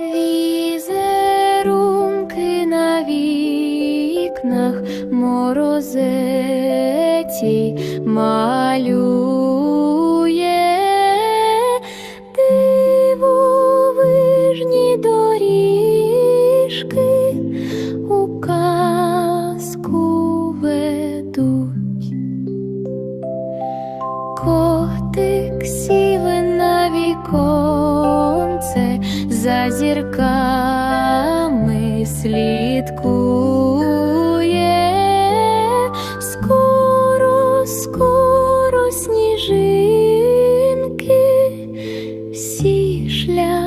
Візерунки на вікнах морозеці малює дивовижні доріжки у казку ведуть. Котик сів на вікон за зірками слідкує, скоро, скоро сніжинки всі шляхи.